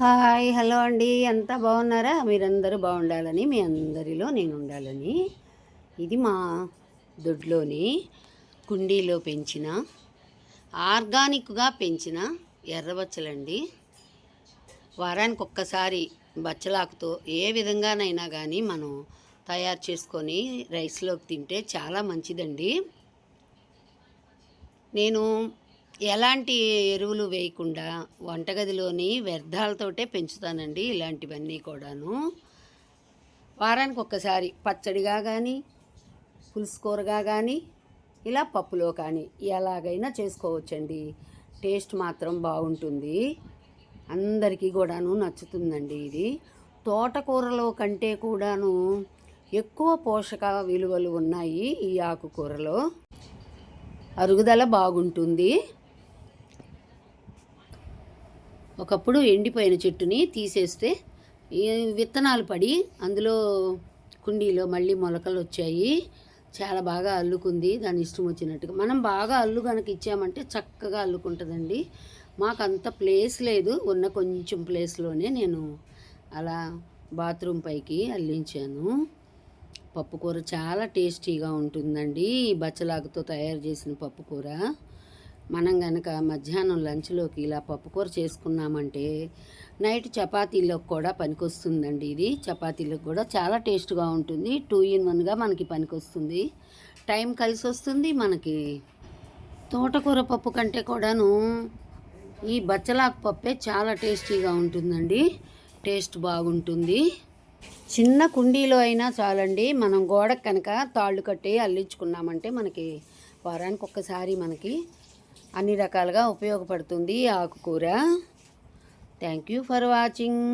Hi hello అండి. అంతా బాగున్నారా? మీరందరూ బాగుండాలని మీ అందరిలో నేను ఉండాలని ఇది మా దొడ్లోని కుండీలో పెంచిన ఆర్గానిక్గా పెంచిన ఎర్రబచ్చలండి. వారానికి ఒక్కసారి బచ్చలాకుతో ఏ విధంగానైనా కానీ మనం తయారు చేసుకొని రైస్లోకి తింటే చాలా మంచిదండి. నేను ఎలాంటి ఎరువులు వేయకుండా వంటగదిలోని వ్యర్థాలతోటే పెంచుతానండి ఇలాంటివన్నీ కూడాను. వారానికి ఒక్కసారి పచ్చడిగా కానీ పులుసు కూరగా కానీ ఇలా పప్పులో కానీ ఎలాగైనా చేసుకోవచ్చండి. టేస్ట్ మాత్రం బాగుంటుంది. అందరికీ కూడాను నచ్చుతుందండి ఇది. తోటకూరలో కంటే కూడాను ఎక్కువ పోషక విలువలు ఉన్నాయి ఈ ఆకుకూరలో. అరుగుదల బాగుంటుంది. ఒకప్పుడు ఎండిపోయిన చెట్టుని తీసేస్తే విత్తనాలు పడి అందులో కుండీలో మళ్ళీ మొలకలు వచ్చాయి. చాలా బాగా అల్లుకుంది. దాని ఇష్టం వచ్చినట్టుగా. మనం బాగా అల్లు కనుక ఇచ్చామంటే చక్కగా అల్లుకుంటుందండి. మాకు అంత ప్లేస్ లేదు. ఉన్న కొంచెం ప్లేస్లోనే నేను అలా బాత్రూమ్ పైకి అల్లించాను. పప్పుకూర చాలా టేస్టీగా ఉంటుందండి. ఈ బచ్చలాకుతో తయారు చేసిన పప్పుకూర మనం గనక మధ్యాహ్నం లంచ్లోకి ఇలా పప్పుకూర చేసుకున్నామంటే నైట్ చపాతీలకు కూడా పనికొస్తుందండి ఇది. చపాతీలకు కూడా చాలా టేస్ట్గా ఉంటుంది. టూ ఇన్ వన్గా మనకి పనికొస్తుంది. టైం కలిసి వస్తుంది మనకి. తోటకూర పప్పు కంటే కూడాను ఈ బచ్చలాకు పప్పే చాలా టేస్టీగా ఉంటుందండి. టేస్ట్ బాగుంటుంది. చిన్న కుండీలో అయినా చాలండి. మనం గోడకు కనుక తాళ్ళు కట్టి అల్లించుకున్నామంటే మనకి వారానికి ఒక్కసారి మనకి అన్ని రకాలుగా ఉపయోగపడుతుంది ఆకుకూర. Thank you for watching